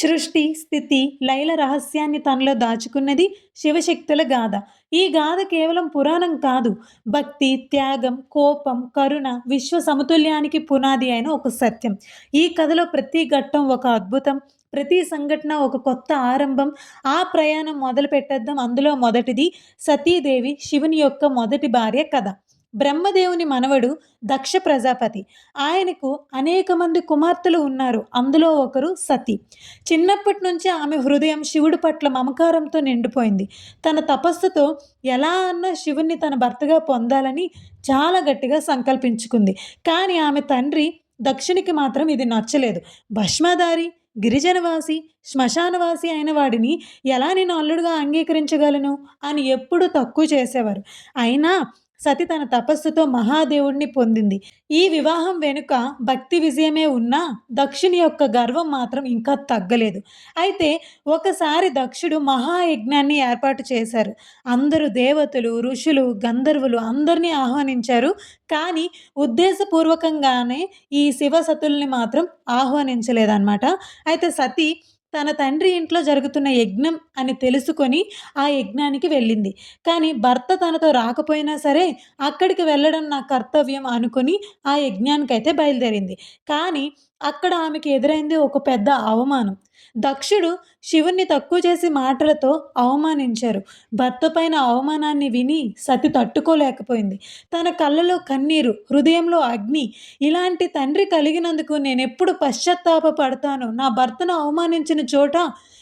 సృష్టి స్థితి లైల రహస్యాన్ని తనలో దాచుకున్నది శివశక్తుల గాథ. ఈ గాథ కేవలం పురాణం కాదు భక్తి త్యాగం కోపం కరుణ విశ్వ సమతుల్యానికి పునాది అయిన ఒక సత్యం. ఈ కథలో ప్రతి ఘట్టం ఒక అద్భుతం ప్రతి సంఘటన ఒక కొత్త ఆరంభం. ఆ ప్రయాణం మొదలు పెట్టేద్దాం అందులో మొదటిది సతీదేవి శివుని యొక్క మొదటి భార్య కథ. బ్రహ్మదేవుని మనవడు దక్ష ప్రజాపతి. ఆయనకు అనేక మంది కుమార్తెలు ఉన్నారు. అందులో ఒకరు సతి. చిన్నప్పటి నుంచి ఆమె హృదయం శివుడి పట్ల మమకారంతో నిండిపోయింది. తన తపస్సుతో ఎలా అన్న శివుణ్ణి తన భర్తగా పొందాలని చాలా గట్టిగా సంకల్పించుకుంది. కానీ ఆమె తండ్రి దక్షునికి మాత్రం ఇది నచ్చలేదు. భస్మధారి గిరిజనవాసి శ్మశానవాసి అయిన వాడిని ఎలా నేను అల్లుడుగా అంగీకరించగలను అని ఎప్పుడూ తక్కువ చేసేవారు. అయినా సతి తన తపస్సుతో మహాదేవుడిని పొందింది. ఈ వివాహం వెనుక భక్తి విజయమే ఉన్నా దక్షుని యొక్క గర్వం మాత్రం ఇంకా తగ్గలేదు. అయితే ఒకసారి దక్షుడు మహాయజ్ఞాన్ని ఏర్పాటు చేశారు. అందరూ దేవతలు ఋషులు గంధర్వులు అందరినీ ఆహ్వానించారు. కానీ ఉద్దేశపూర్వకంగానే ఈ శివసతుల్ని మాత్రం ఆహ్వానించలేదన్నమాట. అయితే సతి తన తండ్రి ఇంట్లో జరుగుతున్న యజ్ఞం అని తెలుసుకొని ఆ యజ్ఞానికి వెళ్ళింది. కానీ భర్త తనతో రాకపోయినా సరే అక్కడికి వెళ్ళడం నా కర్తవ్యం అనుకుని ఆ యజ్ఞానికైతే బయలుదేరింది. కానీ అక్కడ ఆమెకి ఎదురైంది ఒక పెద్ద అవమానం. దక్షుడు శివుణ్ణి తక్కువ చేసి మాటలతో అవమానించారు. భర్త పైన అవమానాన్ని విని సతి తట్టుకోలేకపోయింది. తన కళ్ళలో కన్నీరు హృదయంలో అగ్ని ఇలాంటి తండ్రి కలిగినందుకు నేను ఎప్పుడు పశ్చాత్తాప పడతాను నా భర్తను అవమానించిన చోట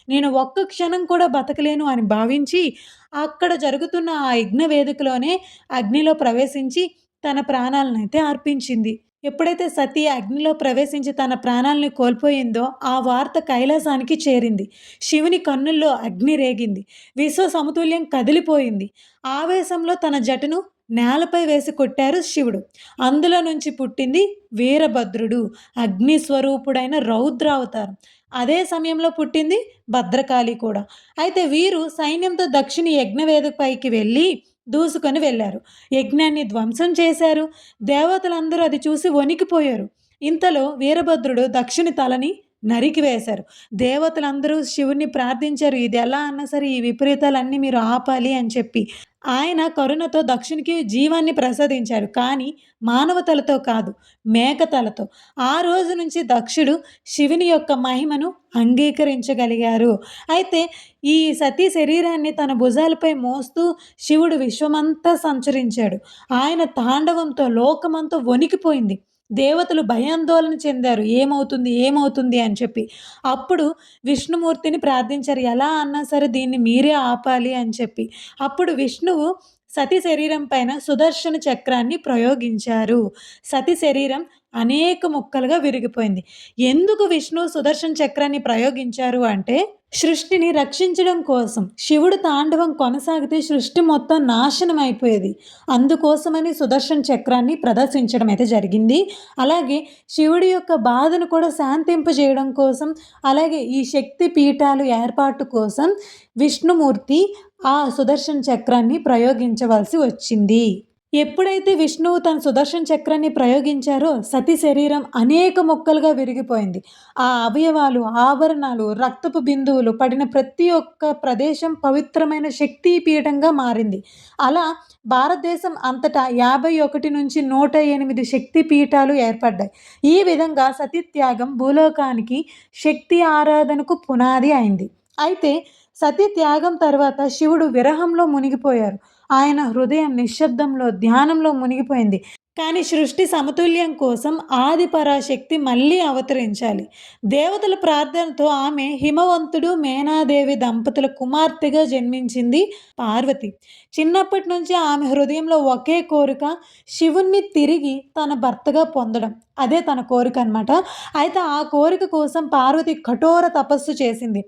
నేను ఒక్క క్షణం కూడా బతకలేను అని భావించి అక్కడ జరుగుతున్న ఆ యజ్ఞ వేదికలోనే అగ్నిలో ప్రవేశించి తన ప్రాణాలనైతే అర్పించింది. ఎప్పుడైతే సతీ అగ్నిలో ప్రవేశించి తన ప్రాణాలను కోల్పోయిందో ఆ వార్త కైలాసానికి చేరింది. శివుని కన్నుల్లో అగ్ని రేగింది. విశ్వ సమతుల్యం కదిలిపోయింది. ఆవేశంలో తన జటను నేలపై వేసి కొట్టారు శివుడు. అందులో నుంచి పుట్టింది వీరభద్రుడు అగ్ని స్వరూపుడైన రౌద్రావతారం. అదే సమయంలో పుట్టింది భద్రకాళి కూడా. అయితే వీరు సైన్యంతో దక్షిణ యజ్ఞవేదికపైకి వెళ్ళి దూసుకొని వెళ్ళారు. యజ్ఞాన్ని ధ్వంసం చేశారు. దేవతలందరూ అది చూసి వణికిపోయారు. ఇంతలో వీరభద్రుడు దక్షిణి తలని నరికి వేశారు. దేవతలందరూ శివుణ్ణి ప్రార్థించారు. ఇది ఎలా అన్నా సరే ఈ విపరీతాలన్నీ మీరు ఆపాలి అని చెప్పి ఆయన కరుణతో దక్షిణకి జీవాన్ని ప్రసాదించారు కానీ మానవతలతో కాదు మేకతలతో. ఆ రోజు నుంచి దక్షుడు శివుని యొక్క మహిమను అంగీకరించగలిగారు. అయితే ఈ సతీ శరీరాన్ని తన భుజాలపై మోస్తూ శివుడు విశ్వమంతా సంచరించాడు. ఆయన తాండవంతో లోకమంతా వణికిపోయింది. దేవతలు భయాందోళన చెందారు. ఏమవుతుంది? ఏమవుతుంది అని చెప్పి. అప్పుడు విష్ణుమూర్తిని ప్రార్థించారు. ఎలా అన్నా సరే దీన్ని మీరే ఆపాలి అని చెప్పి. అప్పుడు విష్ణువు సతి శరీరం పైన సుదర్శన చక్రాన్ని ప్రయోగించారు. సతి శరీరం అనేక ముక్కలుగా విరిగిపోయింది. ఎందుకు విష్ణు సుదర్శన చక్రాన్ని ప్రయోగించారు అంటే సృష్టిని రక్షించడం కోసం శివుడు తాండవం కొనసాగితే సృష్టి మొత్తం నాశనం అయిపోయేది. అందుకోసమని సుదర్శన చక్రాన్ని ప్రదర్శించడం అయితే జరిగింది. అలాగే శివుడి యొక్క బాధను కూడా శాంతింపజేయడం కోసం అలాగే ఈ శక్తి పీఠాలు ఏర్పాటు కోసం విష్ణుమూర్తి ఆ సుదర్శన చక్రాన్ని ప్రయోగించవలసి వచ్చింది. ఎప్పుడైతే విష్ణువు తన సుదర్శన చక్రాన్ని ప్రయోగించారో సతి శరీరం అనేక ముక్కలుగా విరిగిపోయింది. ఆ అవయవాలు ఆభరణాలు రక్తపు బిందువులు పడిన ప్రతి ఒక్క ప్రదేశం పవిత్రమైన శక్తి పీఠంగా మారింది. అలా భారతదేశం అంతటా యాభై ఒకటి నుంచి నూట ఎనిమిది శక్తి పీఠాలు ఏర్పడ్డాయి. ఈ విధంగా సతీత్యాగం భూలోకానికి శక్తి ఆరాధనకు పునాది అయింది. అయితే సతీ త్యాగం తర్వాత శివుడు విరహంలో మునిగిపోయారు. ఆయన హృదయం నిశ్శబ్దంలో ధ్యానంలో మునిగిపోయింది. కానీ సృష్టి సమతుల్యం కోసం ఆది పరాశక్తి మళ్ళీ అవతరించాలి. దేవతల ప్రార్థనతో ఆమె హిమవంతుడు మేనాదేవి దంపతుల కుమార్తెగా జన్మించింది పార్వతి. చిన్నప్పటి నుంచి ఆమె హృదయంలో ఒకే కోరిక శివుణ్ణి తిరిగి తన భర్తగా పొందడం. అదే తన కోరిక అనమాట అయితే ఆ కోరిక కోసం పార్వతి కఠోర తపస్సు చేసింది.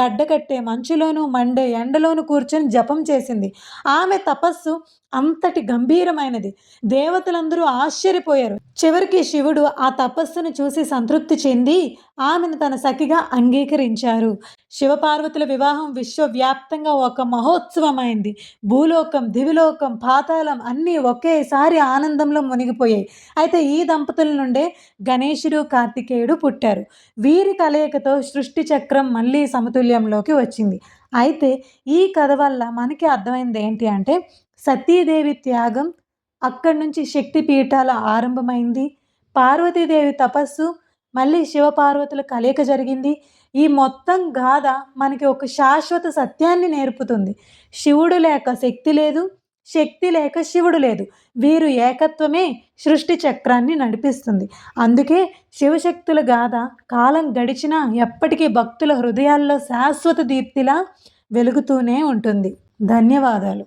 గడ్డ కట్టే మంచులోను మండే ఎండలోను కూర్చొని జపం చేసింది. ఆమె తపస్సు అంతటి గంభీరమైనది. దేవతలందరూ అందరూ ఆశ్చర్యపోయారు. చివరికి శివుడు ఆ తపస్సును చూసి సంతృప్తి చెంది ఆమెను తన సఖిగా అంగీకరించారు. శివపార్వతుల వివాహం విశ్వవ్యాప్తంగా ఒక మహోత్సవమైంది. భూలోకం దివిలోకం పాతాళం అన్నీ ఒకేసారి ఆనందంలో మునిగిపోయాయి. అయితే ఈ దంపతుల నుండే గణేశుడు కార్తికేయుడు పుట్టారు. వీరి కలయికతో సృష్టి చక్రం మళ్ళీ సమతుల్యంలోకి వచ్చింది. అయితే ఈ కథ వల్ల మనకి అర్థమైంది ఏంటి అంటే సతీదేవి త్యాగం అక్కడి నుంచి శక్తి పీఠాల ఆరంభమైంది. పార్వతీదేవి తపస్సు మళ్ళీ శివపార్వతుల కలయిక జరిగింది. ఈ మొత్తం గాథ మనకి ఒక శాశ్వత సత్యాన్ని నేర్పుతుంది. శివుడు లేక శక్తి లేదు శక్తి లేక శివుడు లేదు. వీరు ఏకత్వమే సృష్టి చక్రాన్ని నడిపిస్తుంది. అందుకే శివశక్తుల గాథ కాలం గడిచినా ఎప్పటికీ భక్తుల హృదయాల్లో శాశ్వత దీప్తిలా వెలుగుతూనే ఉంటుంది. ధన్యవాదాలు.